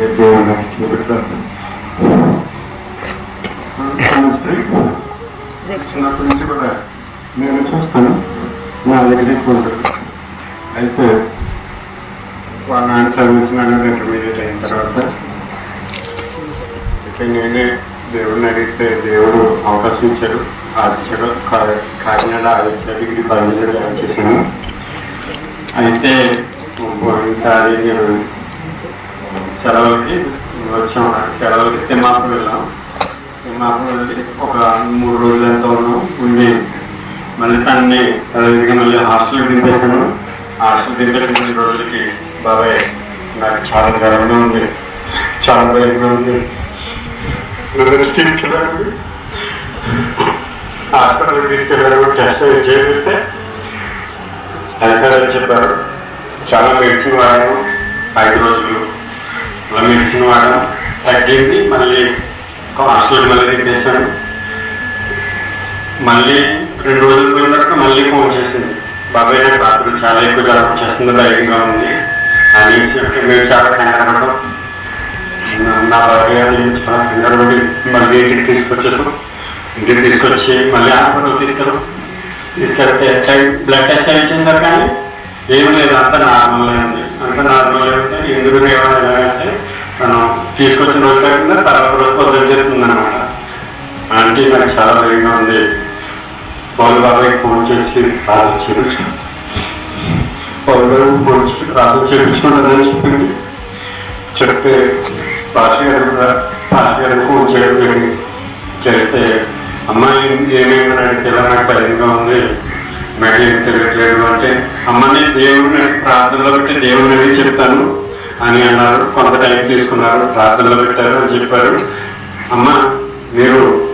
దేవుడు నాకు ఇచ్చిన బిడ్డ చిన్నప్పటి నుంచి కూడా నేను చూస్తాను నా దగ్గర ఎక్కువ అయితే వాళ్ళ నాన్న చదివించిన ఇంటర్మీడియట్ అయిన తర్వాత ఇక నేనే దేవుడిని అడిగితే దేవుడు అవకాశం ఇచ్చాడు ఆదిత్యాడు కా- కాకినాడ ఆదిత్య డిగ్రీ కాలేజీలో జాయిన్ చేశాను అయితే ఒకసారి నేను సెలవులకి వచ్చాం. సెలవులకి తిమ్మాపు వెళ్ళాం. తిమ్మాపు వెళ్ళి ఒక మూడు రోజులు ఎంత ఉన్నాం. ఉండి మళ్ళీ తనని అదేవిధంగా మళ్ళీ హాస్టల్కి దింపేశాను. హాస్టల్ దింపేసిన కొన్ని రోజులకి బాబాయ్ నాకు చాలా గర్వంగా ఉంది. చాలా భయంగా ఉంది. హాస్పిటల్కి తీసుకెళ్ళారు. టెస్ట్ చేపిస్తే అధికారులు చెప్పారు చాలా మెడిసిన్ వాడాను ఐదు రోజులు అలా మెడిసిన్ వాడడం తగ్గింది మళ్ళీ హాస్పిటల్ మళ్ళీ తిప్పేశాను మళ్ళీ రెండు రోజులు పోయిన తర్వాత మళ్ళీ ఫోన్ చేసింది. బాబాయ్ నాకు రాత్రి చాలా ఎక్కువ జ్వరం చేస్తుంది భయంగా ఉంది. అనేసి అంటే మీరు చాలా కంగారు నా- బాబాయ్ భార్య చాలా కంగారు మళ్ళీ ఇంటికి తీసుకొచ్చేసాం. ఇంటికి తీసుకొచ్చి మళ్ళీ హాస్పిటల్ తీసుకెళ్ళాం. తీసుకెళ్తే బ్లడ్ టెస్ట్ అవి చేశారు కానీ ఏమీ లేదు అంత నార్మల్ ఉంది. అంత నార్మల్ అంటే ఎందుకు ఏమైనా అంటే తను తీసుకొచ్చిన రోజు కాకుండా తర్వాత రోజు పొద్దున చేస్తుంది అనమాట ఆంటీ నాకు చాలా భయంగా ఉంది. పౌరు బాబాయ్ ఫోన్ చేసి రాదు చేయించు పౌరు బాబాయ్ ఫోన్ చేసి రాదు చేయించుకుంటుందని చెప్పింది. చెప్తే భాష గారు కూడా భాష గారు ఫోన్ చేయడం చేస్తే అమ్మాయి ఏమేమి అడిగితే ఇలా నాకు భయంగా ఉంది. నాకు ఏం తెలియట్లేదు అంటే అమ్మని దేవుడిని ప్రార్థనలో పెట్టి దేవుడిని చెప్తాను. అని అన్నారు. కొంత టైం తీసుకున్నారు. ప్రార్థనలు పెట్టారు అని చెప్పారు. అమ్మ మీరు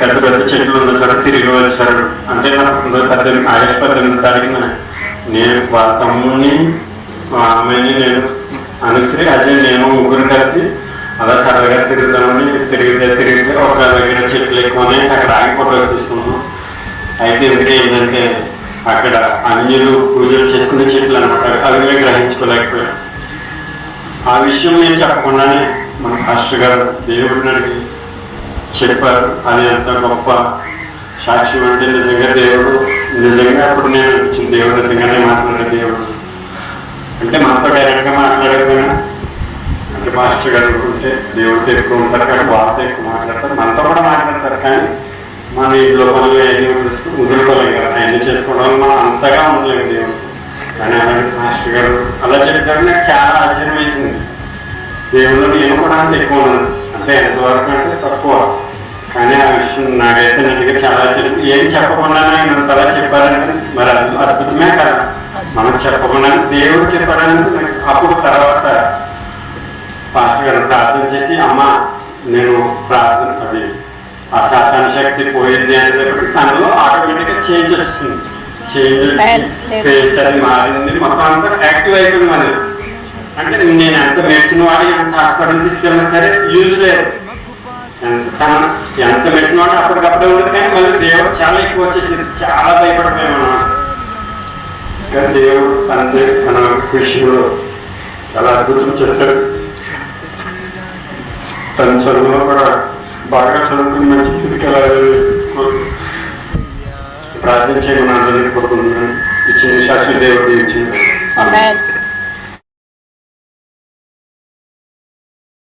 పెద్ద పెద్ద చెట్లు ఉన్న చోట తిరిగి వచ్చారు. అంటే నాకు పద్దెనిమిది ఆగస్టు పద్దెనిమిది తారీఖున నేను వాళ్ళ తమ్ముడిని మా నేను అనుశ్రీ అజయ్ నేను ముగ్గురు కలిసి అలా సరదాగా తిరుగుతామని తిరిగితే తిరిగితే ఒక దగ్గర చెట్లు ఎక్కువనే అక్కడ ఆగి ఫోటోస్ తీసుకున్నాం అయితే ఎందుకంటే ఏంటంటే అక్కడ అంజలు పూజలు చేసుకునే చెట్లు అనమాట అవి గ్రహించుకోలేకపోయాను ఆ విషయం నేను చెప్పకుండానే మన పాస్టర్ గారు దేవుడిని అడిగి చెప్పారు. అది ఎంత గొప్ప సాక్ష్యం అంటే నిజంగా దేవుడు నిజంగా అప్పుడు నేను వచ్చిన దేవుడు నిజంగానే మాట్లాడే దేవుడు. అంటే మనతో డైరెక్ట్గా మాట్లాడేదైనా అంటే మాస్టర్ గారు ఉంటే దేవుడితో ఎక్కువ ఉంటారు కానీ వాళ్ళతో ఎక్కువ మాట్లాడతారు. మనతో కూడా మాట్లాడతారు కానీ మన ఇంట్లో పనులు అన్ని వదిలేసుకుని కదా. అన్ని చేసుకోవడం వల్ల మనం అంతగా ఉండలేము దేవుడు కానీ అలాగే మాస్టర్ గారు. అలా చెప్పారు నాకు చాలా ఆశ్చర్యం వేసింది. దేవుళ్ళు నేను కూడా అంత ఎక్కువ అంటే ఎంతవరకు అంటే తక్కువ. కానీ ఆ విషయం నాకైతే నిజంగా చాలా ఆశ్చర్యం. ఏం చెప్పకుండానే ఆయన అలా చెప్పారంటే మరి అద్భుతమే కదా. మనం చెప్పకుండా దేవుడు చెప్పాడని అప్పుడు తర్వాత పాస్టర్ గారు ప్రార్థన చేసి అమ్మ నేను ప్రార్థన అది ఆ శాతాన శక్తి పోయింది అనేటప్పుడు తనలో ఆటోమేటిక్గా చేంజ్ వస్తుంది. చేంజ్ అది మారింది. మొత్తం అంతా యాక్టివ్ అయిపోయింది మరి అంటే నేను ఎంత మెడిసిన్ వాడి ఎంత హాస్పిటల్ తీసుకెళ్ళినా సరే యూజ్ లేదు. ఎంత ఎంత మెడిసిన్ వాడి అప్పటికప్పుడే ఉండదు కానీ మళ్ళీ దేవుడు చాలా ఎక్కువ వచ్చేసింది. చాలా భయపడిపోయాం మనం. కానీ దేవుడు తండ్రి మన విషయంలో చాలా అద్భుతం చేస్తాడు తన చదువులో కూడా బాగా చదువుకుని మంచి స్థితికి కోరు- ప్రార్థన చేయమని అందరినీ కోరుకుంటున్నాను ఇచ్చిన సాక్షి దేవుడు ఇచ్చింది Amen.